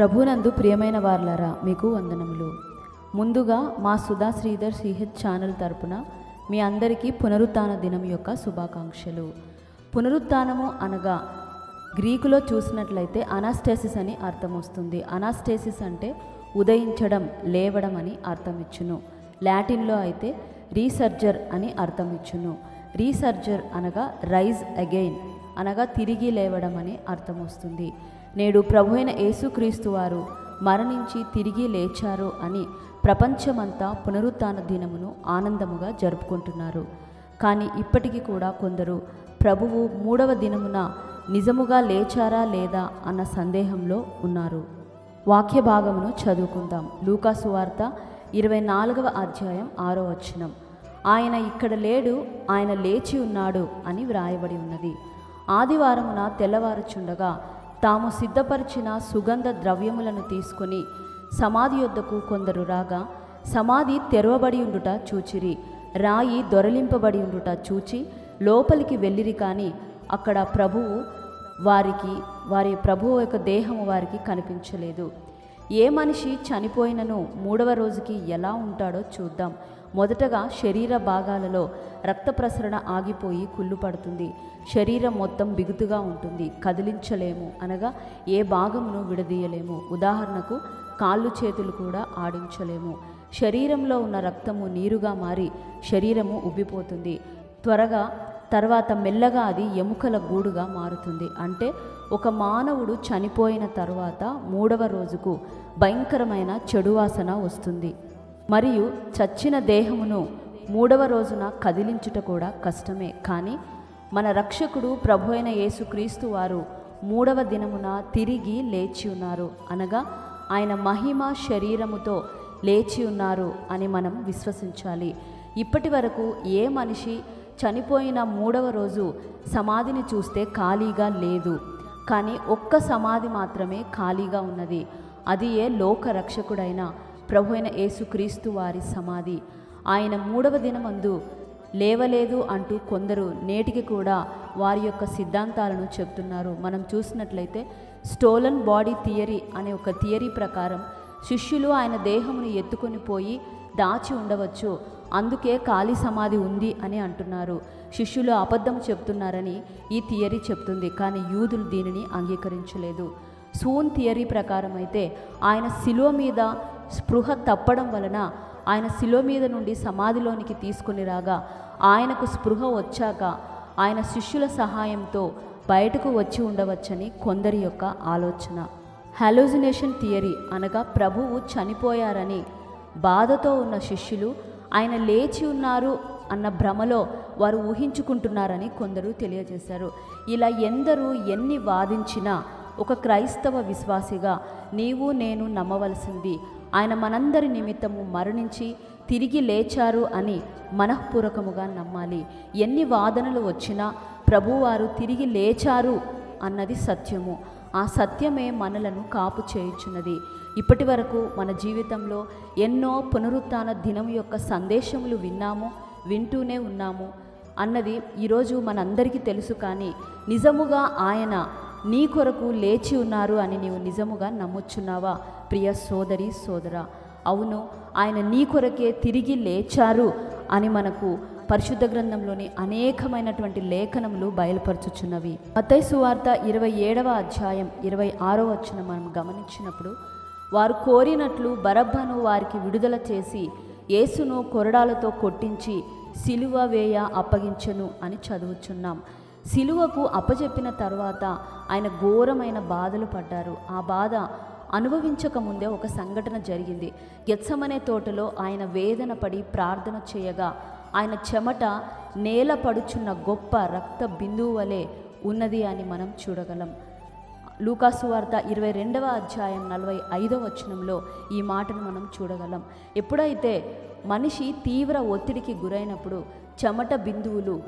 ప్రభునందు ప్రియమైన వార్లారా మీకు వందనములు. ముందుగా మా సుధా శ్రీధర్ సిహెచ్ ఛానల్ తరపున మీ అందరికీ పునరుత్న దినం యొక్క శుభాకాంక్షలు. పునరుత్నము అనగా గ్రీకులో చూసినట్లయితే అనాస్టేసిస్ అని అర్థం వస్తుంది అనాస్టేసిస్ అంటే ఉదయించడం లేవడం అని అర్థం ఇచ్చును లాటిన్లో అయితే రీసర్జర్ అని అర్థం ఇచ్చును రీసర్జర్ అనగా రైజ్ అగైన్ అనగా తిరిగి లేవడం అని అర్థం వస్తుంది నేడు ప్రభు అయిన యేసుక్రీస్తు వారు మరణించి తిరిగి లేచారు అని ప్రపంచమంతా పునరుత్థాన దినమును ఆనందముగా జరుపుకుంటున్నారు. కానీ ఇప్పటికీ కూడా కొందరు ప్రభువు మూడవ దినమున నిజముగా లేచారా లేదా అన్న సందేహంలో ఉన్నారు. వాక్య భాగమును చదువుకుందాం. లూకాసు వార్త ఇరవై నాలుగవ అధ్యాయం ఆరో వచనం. ఆయన ఇక్కడ లేడు ఆయన లేచి ఉన్నాడు అని వ్రాయబడి ఉన్నది. ఆదివారమున తెల్లవారుచుండగా తాము సిద్ధపరిచిన సుగంధ ద్రవ్యములను తీసుకొని సమాధి యొద్దకు కొందరు రాగా సమాధి తెరవబడి ఉండుట చూచిరి రాయి దొరలింపబడి ఉండుట చూచి లోపలికి వెళ్ళిరి కానీ అక్కడ ప్రభువు వారికి వారి ప్రభువు యొక్క దేహము వారికి కనిపించలేదు. ఏ మనిషి చనిపోయినను మూడవ రోజుకి ఎలా ఉంటాడో చూద్దాం. మొదటగా శరీర భాగాలలో రక్త ప్రసరణ ఆగిపోయి కుళ్ళు పడుతుంది. శరీరం మొత్తం బిగుతుగా ఉంటుంది. కదిలించలేము అనగా ఏ భాగమును విడదీయలేము. ఉదాహరణకు కాళ్ళు చేతులు కూడా ఆడించలేము. శరీరంలో ఉన్న రక్తము నీరుగా మారి శరీరము ఉబ్బిపోతుంది. త్వరగా తర్వాత మెల్లగా అది ఎముకల గూడుగా మారుతుంది. అంటే ఒక మానవుడు చనిపోయిన తర్వాత మూడవ రోజుకు భయంకరమైన చెడువాసన వస్తుంది. మరియు చచ్చిన దేహమును మూడవ రోజున కదిలించుట కూడా కష్టమే. కానీ మన రక్షకుడు ప్రభు అయిన యేసుక్రీస్తు వారు మూడవ దినమున తిరిగి లేచి ఉన్నారు. అనగా ఆయన మహిమ శరీరముతో లేచి ఉన్నారు అని మనం విశ్వసించాలి. ఇప్పటి వరకు ఏ మనిషి చనిపోయిన మూడవ రోజు సమాధిని చూస్తే ఖాళీగా లేదు. కానీ ఒక్క సమాధి మాత్రమే ఖాళీగా ఉన్నది. అది ఏ లోక రక్షకుడైన ప్రభు అయిన యేసుక్రీస్తు వారి సమాధి. ఆయన మూడవ దినమందు లేవలేదు అంటూ కొందరు నేటికి కూడా వారి యొక్క సిద్ధాంతాలను చెప్తున్నారు. మనం చూసినట్లయితే స్టోలన్ బాడీ థియరీ అనే ఒక థియరీ ప్రకారం శిష్యులు ఆయన దేహమును ఎత్తుకొని పోయి దాచి ఉండవచ్చు. అందుకే ఖాళీ సమాధి ఉంది అని అంటున్నారు. శిష్యులు అబద్ధం చెప్తున్నారని ఈ థియరీ చెప్తుంది కానీ యూదులు దీనిని అంగీకరించలేదు. సూన్ థియరీ ప్రకారం అయితే ఆయన శిలువ మీద స్పృహ తప్పడం వలన ఆయన శిలువ మీద నుండి సమాధిలోనికి తీసుకుని రాగా ఆయనకు స్పృహ వచ్చాక ఆయన శిష్యుల సహాయంతో బయటకు వచ్చి ఉండవచ్చని కొందరి యొక్క ఆలోచన. హాలోజినేషన్ థియరీ అనగా ప్రభువు చనిపోయారని బాధతో ఉన్న శిష్యులు ఆయన లేచి ఉన్నారు అన్న భ్రమలో వారు ఊహించుకుంటున్నారని కొందరు తెలియజేశారు. ఇలా ఎందరూ ఎన్ని వాదించినా ఒక క్రైస్తవ విశ్వాసిగా నీవు నేను నమ్మవలసింది. ఆయన మనందరి నిమిత్తము మరణించి తిరిగి లేచారు అని మనఃపూర్వకముగా నమ్మాలి. ఎన్ని వాదనలు వచ్చినా ప్రభువారు తిరిగి లేచారు అన్నది సత్యము. ఆ సత్యమే మనలను కాపు చేయుచున్నది. ఇప్పటి వరకు మన జీవితంలో ఎన్నో పునరుత్న దినం యొక్క సందేశములు విన్నాము వింటూనే ఉన్నాము. అన్నది ఈరోజు మనందరికీ తెలుసు కానీ నిజముగా ఆయన నీ కొరకు లేచి ఉన్నారు అని నీవు నిజముగా నమ్ముచున్నావా? ప్రియ సోదరి సోదరా అవును ఆయన నీ కొరకే తిరిగి లేచారు అని మనకు పరిశుద్ధ గ్రంథంలోని అనేకమైనటువంటి లేఖనములు బయలుపరచుచున్నవి. మత్తయి సువార్త ఇరవై ఏడవ అధ్యాయం ఇరవై ఆరో వచ్చిన మనం గమనించినప్పుడు వారు కోరినట్లు బరబ్బను వారికి విడుదల చేసి యేసును కొరడాలతో కొట్టించి సిలువ వేయ అప్పగించను అని చదువుచున్నాం. సిలువకు అప్పజెప్పిన తర్వాత ఆయన ఘోరమైన బాధలు పడ్డారు. ఆ బాధ అనుభవించక ముందే ఒక సంఘటన జరిగింది. గెత్సమనే తోటలో ఆయన వేదన పడి ప్రార్థన చేయగా ఆయన చెమట నేల పడుచున్న గొప్ప రక్త బిందువు వలె ఉన్నది అని మనం చూడగలం. లూకాసు వార్త ఇరవై రెండవ అధ్యాయం నలభై ఐదవ వచనంలో ఈ మాటను మనం చూడగలం. ఎప్పుడైతే మనిషి తీవ్ర ఒత్తిడికి గురైనప్పుడు చెమట బిందువులు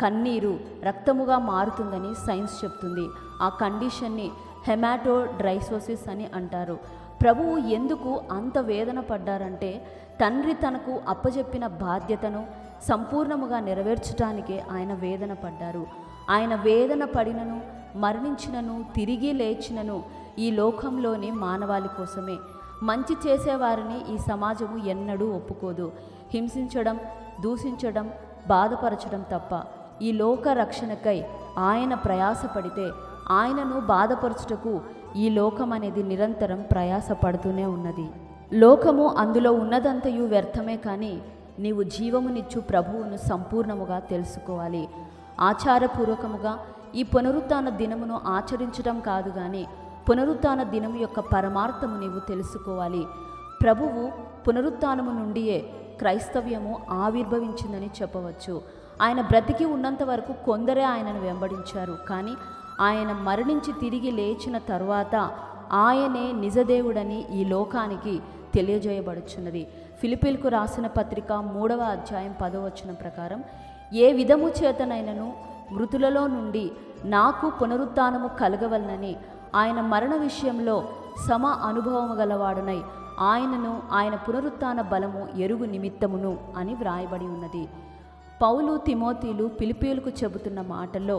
కన్నీరు రక్తముగా మారుతుందని సైన్స్ చెప్తుంది. ఆ కండిషన్ని హెమాటోడ్రైసోసిస్ అని అంటారు. ప్రభువు ఎందుకు అంత వేదన పడ్డారంటే తండ్రి తనకు అప్పజెప్పిన బాధ్యతను సంపూర్ణముగా నెరవేర్చడానికే ఆయన వేదన పడ్డారు. ఆయన వేదన పడినను మరణించినను తిరిగి లేచినను ఈ లోకంలోని మానవాళి కోసమే. మంచి చేసేవారిని ఈ సమాజము ఎన్నడూ ఒప్పుకోదు. హింసించడం దూషించడం బాధపరచడం తప్ప ఈ లోక రక్షణకై ఆయన ప్రయాసపడితే ఆయనను బాధపరచుటకు ఈ లోకం అనేది నిరంతరం ప్రయాసపడుతూనే ఉన్నది. లోకము అందులో ఉన్నదంతయు వ్యర్థమే కానీ నీవు జీవమునిచ్చు ప్రభువును సంపూర్ణముగా తెలుసుకోవాలి. ఆచారపూర్వకముగా ఈ పునరుత్న దినమును ఆచరించడం కాదు కానీ పునరుత్న దినము యొక్క పరమార్థము నీవు తెలుసుకోవాలి. ప్రభువు పునరుత్నము నుండియే క్రైస్తవ్యము ఆవిర్భవించిందని చెప్పవచ్చు. ఆయన బ్రతికి ఉన్నంత వరకు కొందరే ఆయనను వెంబడించారు. కానీ ఆయన మరణించి తిరిగి లేచిన తరువాత ఆయనే నిజదేవుడని ఈ లోకానికి తెలియజేయబడుచున్నది. ఫిలిపిల్కు రాసిన పత్రిక మూడవ అధ్యాయం పదవచనం ప్రకారం ఏ విధము చేతనైనను మృతులలో నుండి నాకు పునరుత్నము కలగవలనని ఆయన మరణ విషయంలో సమ అనుభవము గలవాడునై ఆయనను ఆయన పునరుత్న బలము ఎరుగు నిమిత్తమును అని వ్రాయబడి ఉన్నది. పౌలు తిమోతీలు పిలిపీలకు చెబుతున్న మాటల్లో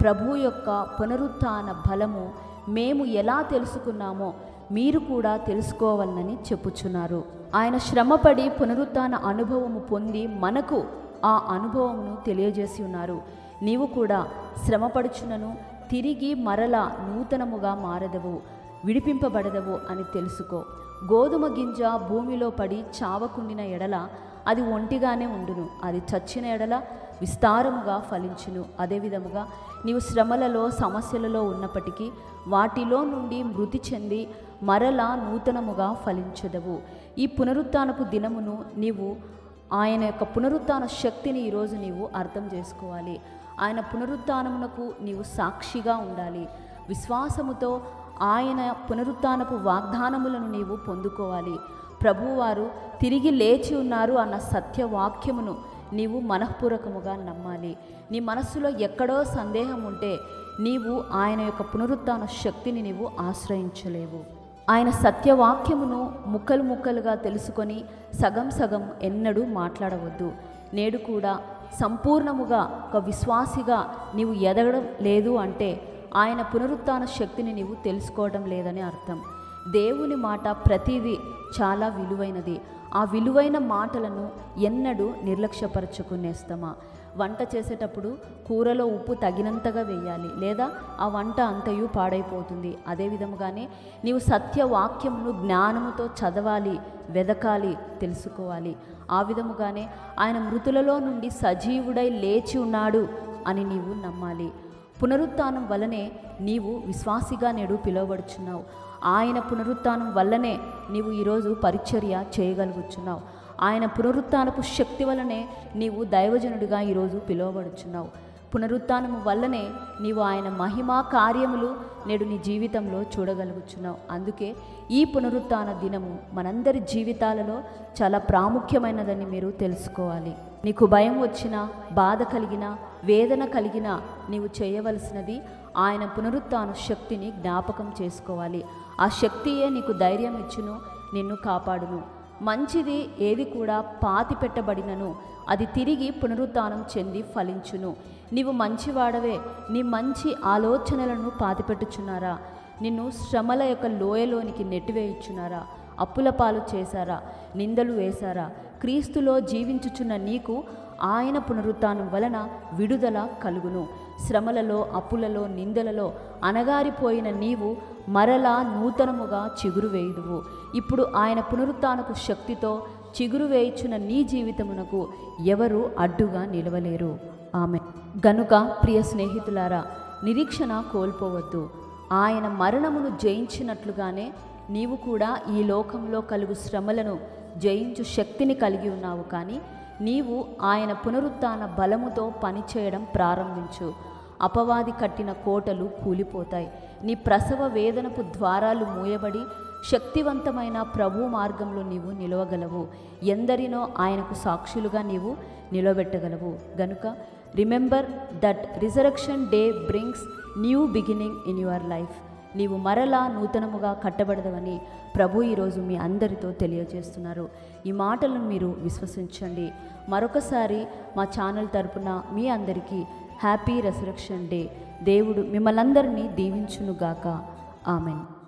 ప్రభు యొక్క పునరుత్న బలము మేము ఎలా తెలుసుకున్నామో మీరు కూడా తెలుసుకోవాలని చెప్పుచున్నారు. ఆయన శ్రమపడి పునరుత్న అనుభవము పొంది మనకు ఆ అనుభవమును తెలియజేసి ఉన్నారు. నీవు కూడా శ్రమపడుచునను తిరిగి మరల నూతనముగా మారదవు విడిపింపబడదవు అని తెలుసుకో. గోధుమ గింజ భూమిలో పడి చావకుండిన ఎడల అది ఒంటిగానే ఉండును. అది చచ్చిన ఎడల విస్తారముగా ఫలించును. అదేవిధముగా నీవు శ్రమలలో సమస్యలలో ఉన్నప్పటికీ వాటిలో నుండి మృతి చెంది మరలా నూతనముగా ఫలించదవు. ఈ పునరుత్నపు దినమును నీవు ఆయన యొక్క పునరుత్న శక్తిని ఈరోజు నీవు అర్థం చేసుకోవాలి. ఆయన పునరుత్నమునకు నీవు సాక్షిగా ఉండాలి. విశ్వాసముతో ఆయన పునరుత్నపు వాగ్దానములను నీవు పొందుకోవాలి. ప్రభువారు తిరిగి లేచి ఉన్నారు అన్న సత్యవాక్యమును నీవు మనఃపూర్వకముగా నమ్మాలి. నీ మనస్సులో ఎక్కడో సందేహం ఉంటే నీవు ఆయన యొక్క పునరుత్న శక్తిని నీవు ఆశ్రయించలేవు. ఆయన సత్యవాక్యమును ముక్కలు ముక్కలుగా తెలుసుకొని సగం సగం ఎన్నడూ మాట్లాడవద్దు. నేడు కూడా సంపూర్ణముగా ఒక విశ్వాసిగా నీవు ఎదగడం లేదు అంటే ఆయన పునరుత్న శక్తిని నీవు తెలుసుకోవడం లేదని అర్థం. దేవుని మాట ప్రతిదీ చాలా విలువైనది. ఆ విలువైన మాటలను ఎన్నడూ నిర్లక్ష్యపరచుకునేస్తామా వంట చేసేటప్పుడు కూరలో ఉప్పు తగినంతగా వేయాలి. లేదా ఆ వంట అంతయు పాడైపోతుంది. అదే విధముగానే నీవు సత్యవాక్యమును జ్ఞానముతో చదవాలి వెదకాలి తెలుసుకోవాలి. ఆ విధముగానే ఆయన మృతులలో నుండి సజీవుడై లేచి ఉన్నాడు అని నీవు నమ్మాలి. పునరుత్నం వల్లనే నీవు విశ్వాసిగా నేడు పిలువబడుచున్నావు. ఆయన పునరుత్నం వల్లనే నీవు ఈరోజు పరిచర్య చేయగలుగుచున్నావు. ఆయన పునరుత్నపు శక్తి వల్లనే నీవు దైవజనుడిగా ఈరోజు పిలువబడుచున్నావు. పునరుత్నము వల్లనే నీవు ఆయన మహిమా కార్యములు నేడు నీ జీవితంలో చూడగలుగుచున్నావు. అందుకే ఈ పునరుత్న దినము మనందరి జీవితాలలో చాలా ప్రాముఖ్యమైనదని మీరు తెలుసుకోవాలి. నీకు భయం వచ్చినా బాధ కలిగినా వేదన కలిగినా నీవు చేయవలసినది ఆయన పునరుత్న శక్తిని జ్ఞాపకం చేసుకోవాలి. ఆ శక్తియే నీకు ధైర్యం ఇచ్చును నిన్ను కాపాడును. మంచిది ఏది కూడా పాతి పెట్టబడినను. అది తిరిగి పునరుత్థానం చెంది ఫలించును. నీవు మంచివాడవే నీ మంచి ఆలోచనలను పాతిపెట్టుచున్నారా. నిన్ను శ్రమల యొక్క లోయలోనికి నెట్టివేయుచున్నారా. అప్పుల పాలు చేశారా? నిందలు వేశారా? క్రీస్తులో జీవించుచున్న నీకు ఆయన పునరుత్నం వలన విడుదల కలుగును. శ్రమలలో అప్పులలో నిందలలో అనగారిపోయిన నీవు మరలా నూతనముగా చిగురు వేయుదువు. ఇప్పుడు ఆయన పునరుత్నకు శక్తితో చిగురు వేయుచున్న నీ జీవితమునకు ఎవరు అడ్డుగా నిలవలేరు. ఆమె. గనుక ప్రియ స్నేహితులారా నిరీక్షణ కోల్పోవద్దు. ఆయన మరణమును జయించినట్లుగానే నీవు కూడా ఈ లోకంలో కలుగు శ్రమలను జయించు శక్తిని కలిగి ఉన్నావు కానీ నీవు ఆయన పునరుత్న బలముతో పనిచేయడం ప్రారంభించు. అపవాది కట్టిన కోటలు కూలిపోతాయి. నీ ప్రసవ వేదనపు ద్వారాలు మూయబడి శక్తివంతమైన ప్రభు మార్గంలో నీవు నిలవగలవు. ఎందరినో ఆయనకు సాక్షులుగా నీవు నిలబెట్టగలవు గనుక remember that resurrection day brings new beginning in your life. నీవు మరలా నూతనముగా కట్టబడదవని ప్రభు ఈరోజు మీ అందరితో తెలియజేస్తున్నారు. ఈ మాటలను మీరు విశ్వసించండి. మరొకసారి మా ఛానల్ తరపున మీ అందరికీ హ్యాపీ రెసరక్షన్ డే. దేవుడు మిమ్మల్ందరినీ దీవించునుగాక. ఆమెన్.